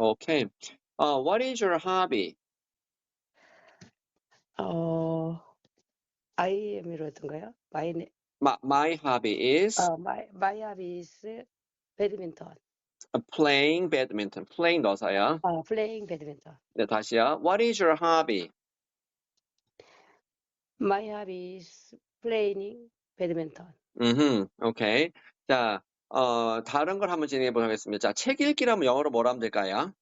Okay. Uh, what is your hobby? 어, IM으로 했던가요? My, ne- My, my hobby is 어, my, my hobby is badminton. uh, playing badminton. playing 넣어서요. 어, playing badminton. 네, 다시요. What is your hobby? My hobby is playing badminton. 음, 오케이. 자, 어, 다른 걸 한번 진행해 보도록 하겠습니다. 자, 책 읽기라면 영어로 뭐라 하면 될까요?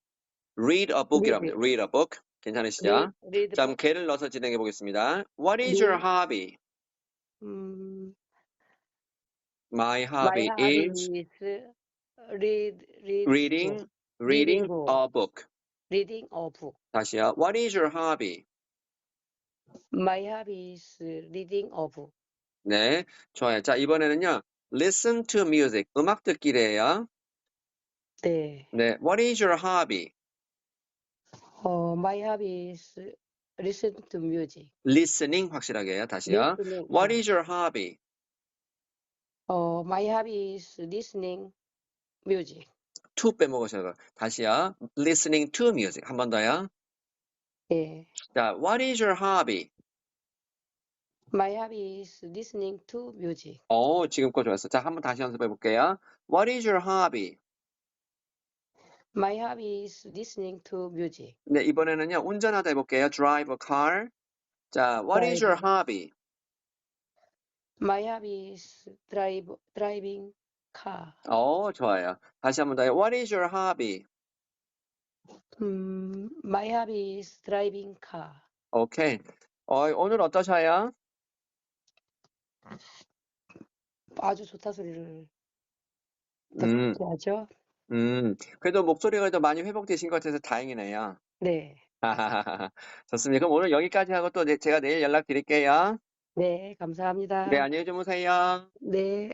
Read a book이라고 합니다. Read a book. 괜찮으시죠? Read, read 자, 그럼. 개를 넣어서 진행해 보겠습니다. What is your Read. hobby? 음, My my hobby hobby is is read, read reading, reading book. a book. reading a book. 다시요. What is your hobby? My hobby is reading a book. 네, 좋아요. 자, 이번에는요. Listen to music. 음악 듣기래요. 네. 네, What is your hobby? 어, my hobby is listen to music. Listening 확실하게 해요. 다시요. Listening. What 어, is your hobby? 어, my hobby is listening music. to 빼먹으셔서 다시요. Listening to music. 한 번 더요. 예. 자, What is your hobby? My hobby is listening to music. 어, 지금 거 좋았어. 자, 한번 다시 연습해 볼게요. What is your hobby? My hobby is listening to music. 네, 이번에는요. 운전하다 해 볼게요. Drive a car. 자, What is your hobby? My hobby is drive driving car. 어, 좋아요. 다시 한번 더요. What is your hobby? 음, my hobby is driving car. 오케이. 어, 오늘 어떠셔요? 아주 좋다 소리를 음, 듣게 하죠. 음. 그래도 목소리가 그래도 많이 회복되신 것 같아서 다행이네요. 네. 좋습니다. 그럼 오늘 여기까지 하고 또 내- 제가 내일 연락드릴게요. 네, 감사합니다. 네, 안녕히 주무세요. 네.